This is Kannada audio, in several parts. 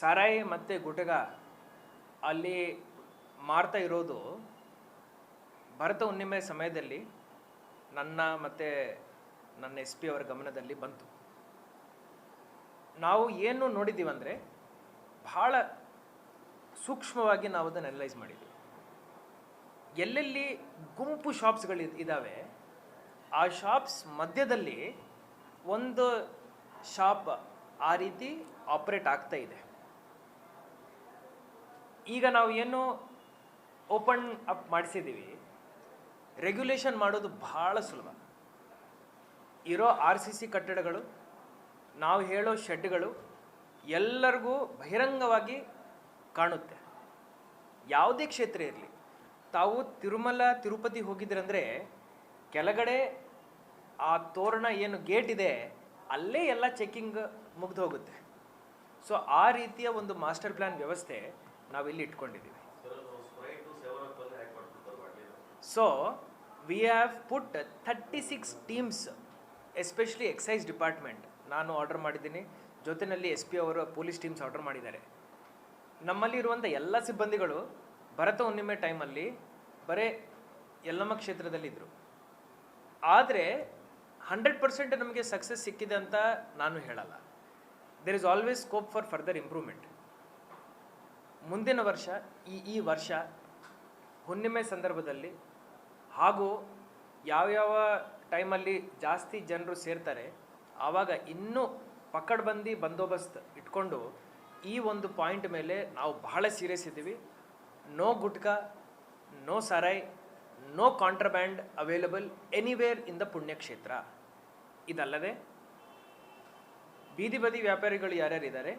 ಸಾರಾಯಿ ಮತ್ತು ಗುಟಗ ಅಲ್ಲಿ ಮಾರ್ತಾ ಇರೋದು ಭರತ ಹುಣ್ಣಿಮೆ ಸಮಯದಲ್ಲಿ ನನ್ನ ಮತ್ತು ನನ್ನ ಎಸ್ ಪಿ ಅವರ ಗಮನದಲ್ಲಿ ಬಂತು. ನಾವು ಏನು ನೋಡಿದ್ದೀವಂದರೆ ಭಾಳ ಸೂಕ್ಷ್ಮವಾಗಿ ನಾವು ಅದನ್ನು ಅನಲೈಸ್ ಮಾಡಿದ್ದೀವಿ ಎಲ್ಲೆಲ್ಲಿ ಗುಂಪು ಶಾಪ್ಸ್ಗಳು ಇದ್ದಾವೆ ಆ ಶಾಪ್ಸ್ ಮಧ್ಯದಲ್ಲಿ ಒಂದು ಶಾಪ್ ಆ ರೀತಿ ಆಪ್ರೇಟ್ ಆಗ್ತಾ ಇದೆ. ಈಗ ನಾವು ಏನು ಓಪನ್ ಅಪ್ ಮಾಡಿಸಿದ್ದೀವಿ ರೆಗ್ಯುಲೇಷನ್ ಮಾಡೋದು ಭಾಳ ಸುಲಭ. ಇರೋ ಆರ್ ಸಿ ಸಿ ಕಟ್ಟಡಗಳು, ನಾವು ಹೇಳೋ ಶೆಡ್ಗಳು ಎಲ್ಲರಿಗೂ ಬಹಿರಂಗವಾಗಿ ಕಾಣುತ್ತೆ. ಯಾವುದೇ ಕ್ಷೇತ್ರ ಇರಲಿ, ತಾವು ತಿರುಮಲ, ತಿರುಪತಿ ಹೋಗಿದ್ರಂದರೆ ಕೆಳಗಡೆ ಆ ತೋರಣ ಏನು ಗೇಟ್ ಇದೆ, ಅಲ್ಲೇ ಎಲ್ಲ ಚೆಕ್ಕಿಂಗ್ ಮುಗ್ದು ಹೋಗುತ್ತೆ. ಸೊ ಆ ರೀತಿಯ ಒಂದು ಮಾಸ್ಟರ್ ಪ್ಲ್ಯಾನ್ ವ್ಯವಸ್ಥೆ ನಾವಿಲ್ಲಿ ಇಟ್ಕೊಂಡಿದ್ದೀವಿ. So we have put thirty six teams especially excise department ನಾನು ಆರ್ಡರ್ ಮಾಡಿದ್ದೀನಿ. ಜೊತೆಯಲ್ಲಿ ಎಸ್ ಪಿ ಅವರು ಪೊಲೀಸ್ ಟೀಮ್ಸ್ ಆರ್ಡರ್ ಮಾಡಿದ್ದಾರೆ. ನಮ್ಮಲ್ಲಿ ಇರುವಂಥ ಎಲ್ಲ ಸಿಬ್ಬಂದಿಗಳು ಭರತ ಹುಣ್ಣಿಮೆ ಟೈಮಲ್ಲಿ ಬರೇ ಯಲ್ಲಮ್ಮ ಕ್ಷೇತ್ರದಲ್ಲಿದ್ದರು ಆದರೆ ಹಂಡ್ರೆಡ್ ಪರ್ಸೆಂಟ್ ನಮಗೆ ಸಕ್ಸಸ್ ಸಿಕ್ಕಿದೆ ಅಂತ ನಾನು ಹೇಳಲ್ಲ. There is always scope for further improvement ಮುಂದಿನ ವರ್ಷ, ಈ ಈ ವರ್ಷ ಹುಣ್ಣಿಮೆ ಸಂದರ್ಭದಲ್ಲಿ ಹಾಗೂ ಯಾವ್ಯಾವ ಟೈಮಲ್ಲಿ ಜಾಸ್ತಿ ಜನರು ಸೇರ್ತಾರೆ, ಆವಾಗ ಇನ್ನೂ ಪಕ್ಕಡ್ಬಂದಿ ಬಂದೋಬಸ್ತ್ ಇಟ್ಕೊಂಡು ಈ ಒಂದು ಪಾಯಿಂಟ್ ಮೇಲೆ ನಾವು ಬಹಳ ಸೀರಿಯಸ್ ಇದ್ದೀವಿ. No gutka no sarayi no contraband available anywhere in the ಪುಣ್ಯಕ್ಷೇತ್ರ. ಇದಲ್ಲದೆ ಬೀದಿ ಬದಿ ವ್ಯಾಪಾರಿಗಳು ಯಾರ್ಯಾರಿದ್ದಾರೆ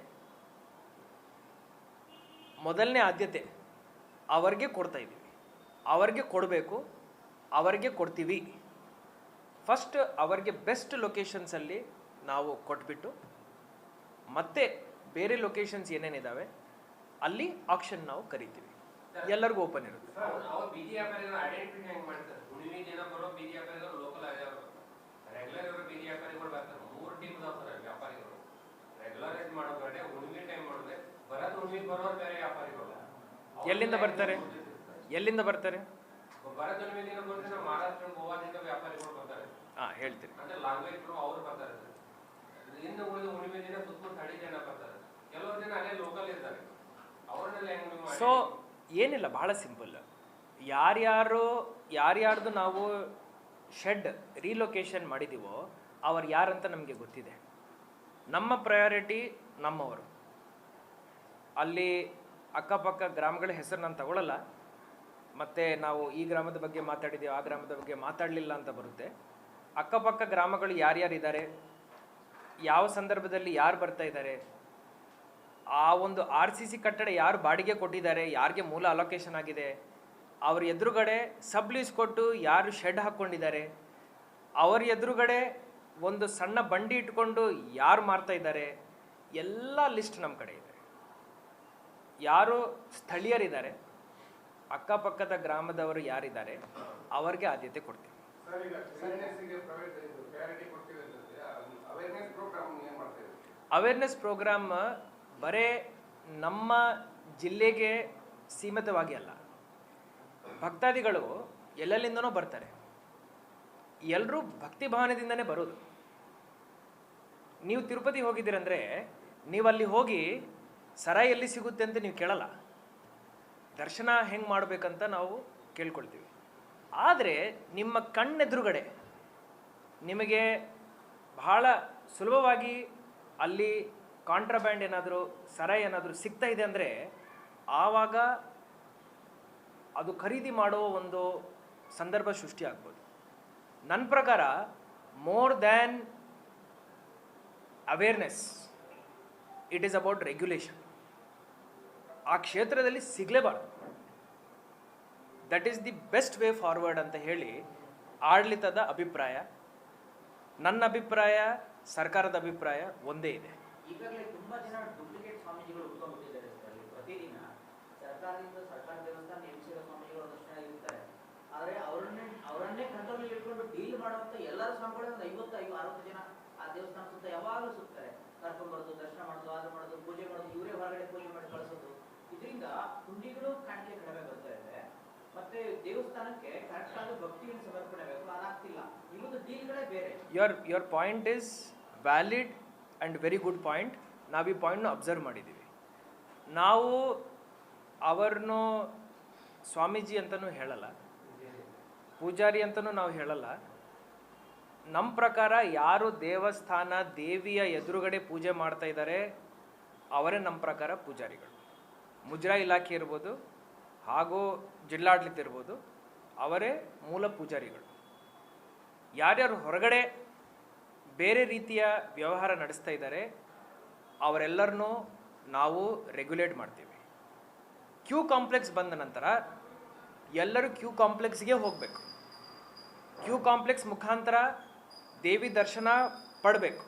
ಮೊದಲನೇ ಆದ್ಯತೆ ಅವರಿಗೆ ಕೊಡ್ತಾ ಇದ್ದೀವಿ. ಅವರಿಗೆ ಕೊಡಬೇಕು, ಅವರಿಗೆ ಕೊಡ್ತೀವಿ. ಫಸ್ಟ್ ಅವರಿಗೆ ಬೆಸ್ಟ್ ಲೊಕೇಶನ್ಸಲ್ಲಿ ನಾವು ಕೊಟ್ಬಿಟ್ಟು, ಮತ್ತೆ ಬೇರೆ ಲೊಕೇಶನ್ಸ್ ಏನೇನಿದ್ದಾವೆ ಅಲ್ಲಿ ಆಕ್ಷನ್ ನಾವು ಕರಿತೀವಿ. ಎಲ್ಲರಿಗೂ ಓಪನ್ ಇರುತ್ತೆ. ಅಲ್ಲೇ ಬರ್ತಾರೆ? ಎಲ್ಲಿಂದ ಬರ್ತಾರೆ? ಹಾಂ ಹೇಳ್ತೀರಿ ಸೊ ಏನಿಲ್ಲ ಬಹಳ ಸಿಂಪಲ್ ಯಾರ್ಯಾರು ಯಾರ್ಯಾರ್ದು ನಾವು ಶೆಡ್ ರೀಲೊಕೇಶನ್ ಮಾಡಿದ್ದೀವೋ ಅವ್ರು ಯಾರಂತ ನಮಗೆ ಗೊತ್ತಿದೆ. ನಮ್ಮ ಪ್ರಯಾರಿಟಿ ನಮ್ಮವರು. ಅಲ್ಲಿ ಅಕ್ಕಪಕ್ಕ ಗ್ರಾಮಗಳ ಹೆಸರು ನಾನು ತಗೊಳ್ಳಲ್ಲ ಮತ್ತು ನಾವು ಈ ಗ್ರಾಮದ ಬಗ್ಗೆ ಮಾತಾಡಿದ್ದೀವಿ ಆ ಗ್ರಾಮದ ಬಗ್ಗೆ ಮಾತಾಡಲಿಲ್ಲ ಅಂತ ಬರುತ್ತೆ. ಅಕ್ಕಪಕ್ಕ ಗ್ರಾಮಗಳು ಯಾರ್ಯಾರಿದ್ದಾರೆ? ಯಾವ ಸಂದರ್ಭದಲ್ಲಿ ಯಾರು ಬರ್ತಾ ಇದ್ದಾರೆ? ಆ ಒಂದು ಆರ್ ಸಿ ಸಿ ಕಟ್ಟಡ ಯಾರು ಬಾಡಿಗೆ ಕೊಟ್ಟಿದ್ದಾರೆ? ಯಾರಿಗೆ ಮೂಲ ಅಲೋಕೇಶನ್ ಆಗಿದೆ? ಅವ್ರ ಎದುರುಗಡೆ ಸಬ್ಲೀಸ್ ಕೊಟ್ಟು ಯಾರು ಶೆಡ್ ಹಾಕ್ಕೊಂಡಿದ್ದಾರೆ ಅವ್ರ ಎದುರುಗಡೆ ಒಂದು ಸಣ್ಣ ಬಂಡಿ ಇಟ್ಕೊಂಡು ಯಾರು ಮಾರ್ತಾ ಇದ್ದಾರೆ? ಎಲ್ಲ ಲಿಸ್ಟ್ ನಮ್ಮ ಕಡೆ ಇದೆ. ಯಾರು ಸ್ಥಳೀಯರಿದ್ದಾರೆ ಅಕ್ಕಪಕ್ಕದ ಗ್ರಾಮದವರು ಯಾರಿದ್ದಾರೆ ಅವರಿಗೆ ಆದ್ಯತೆ ಕೊಡ್ತೀವಿ. ಅವೇರ್ನೆಸ್ ಪ್ರೋಗ್ರಾಮ್ ಬರೇ ನಮ್ಮ ಜಿಲ್ಲೆಗೆ ಸೀಮಿತವಾಗಿ ಅಲ್ಲ. ಭಕ್ತಾದಿಗಳು ಎಲ್ಲೆಲ್ಲಿಂದನೂ ಬರ್ತಾರೆ. ಎಲ್ಲರೂ ಭಕ್ತಿ ಭಾವನೆದಿಂದನೇ ಬರೋದು. ನೀವು ತಿರುಪತಿ ಹೋಗಿದ್ದೀರಂದ್ರೆ ನೀವು ಅಲ್ಲಿ ಹೋಗಿ ಸರ ಎಲ್ಲಿ ಸಿಗುತ್ತೆ ಅಂತ ನೀವು ಕೇಳಲ್ಲ. ದರ್ಶನ ಹೆಂಗೆ ಮಾಡಬೇಕಂತ ನಾವು ಕೇಳ್ಕೊಳ್ತೀವಿ. ಆದರೆ ನಿಮ್ಮ ಕಣ್ಣೆದುರುಗಡೆ ನಿಮಗೆ ಬಹಳ ಸುಲಭವಾಗಿ ಅಲ್ಲಿ ಕಾಂಟ್ರಾಬ್ಯಾಂಡ್ ಏನಾದರೂ ಸರ ಏನಾದರೂ ಸಿಗ್ತಾ ಇದೆ ಅಂದರೆ ಆವಾಗ ಅದು ಖರೀದಿ ಮಾಡೋ ಒಂದು ಸಂದರ್ಭ ಸೃಷ್ಟಿ ಆಗ್ಬೋದು. ನನ್ನ ಪ್ರಕಾರ more than awareness it is about regulation ಆ ಕ್ಷೇತ್ರದಲ್ಲಿ ಸಿಗಲೇಬಾರ್ದು. That is the best way forward ಅಂತ ಹೇಳಿ ಆಡಳಿತದ ಅಭಿಪ್ರಾಯ, ನನ್ನ ಅಭಿಪ್ರಾಯ, ಸರ್ಕಾರದ ಅಭಿಪ್ರಾಯ ಒಂದೇ ಇದೆ. ಯಾವಾಗಲೂ ಸುತ್ತಾರೆ. ಕರ್ಕೊಂಡ್ಬರೋದು ದರ್ಶನ ಮಾಡೋದು ಅದು ಮಾಡೋದು, ಪೂಜೆ ಮಾಡೋದು, ಇವರೇ ಹೊರಗಡೆ ಮತ್ತೆ your your point is valid and very good point ನಾವು ಈ ಪಾಯಿಂಟ್ನ ಅಬ್ಸರ್ವ್ ಮಾಡಿದ್ದೀವಿ ನಾವು ಅವರನ್ನು ಸ್ವಾಮೀಜಿ ಅಂತಲೂ ಹೇಳಲ್ಲ. ಪೂಜಾರಿ ಅಂತಲೂ ನಾವು ಹೇಳಲ್ಲ. ನಮ್ಮ ಪ್ರಕಾರ ಯಾರು ದೇವಸ್ಥಾನ ದೇವಿಯ ಎದುರುಗಡೆ ಪೂಜೆ ಮಾಡ್ತಾ ಇದ್ದಾರೆ ಅವರೇ ನಮ್ಮ ಪ್ರಕಾರ ಪೂಜಾರಿಗಳು. ಮುಜರಾ ಇಲಾಖೆ ಇರ್ಬೋದು, ಹಾಗೂ ಜಿಲ್ಲಾಡಳಿತ ಇರ್ಬೋದು ಅವರೇ ಮೂಲ ಪೂಜಾರಿಗಳು. ಯಾರ್ಯಾರು ಹೊರಗಡೆ ಬೇರೆ ರೀತಿಯ ವ್ಯವಹಾರ ನಡೆಸ್ತಾ ಇದ್ದಾರೆ, ಅವರೆಲ್ಲರನ್ನೂ ನಾವು ರೆಗ್ಯುಲೇಟ್ ಮಾಡ್ತೀವಿ. ಕ್ಯೂ ಕಾಂಪ್ಲೆಕ್ಸ್ ಬಂದ ನಂತರ ಎಲ್ಲರೂ ಕ್ಯೂ ಕಾಂಪ್ಲೆಕ್ಸ್ಗೆ ಹೋಗಬೇಕು. ಕ್ಯೂ ಕಾಂಪ್ಲೆಕ್ಸ್ ಮುಖಾಂತರ ದೇವಿ ದರ್ಶನ ಪಡಬೇಕು.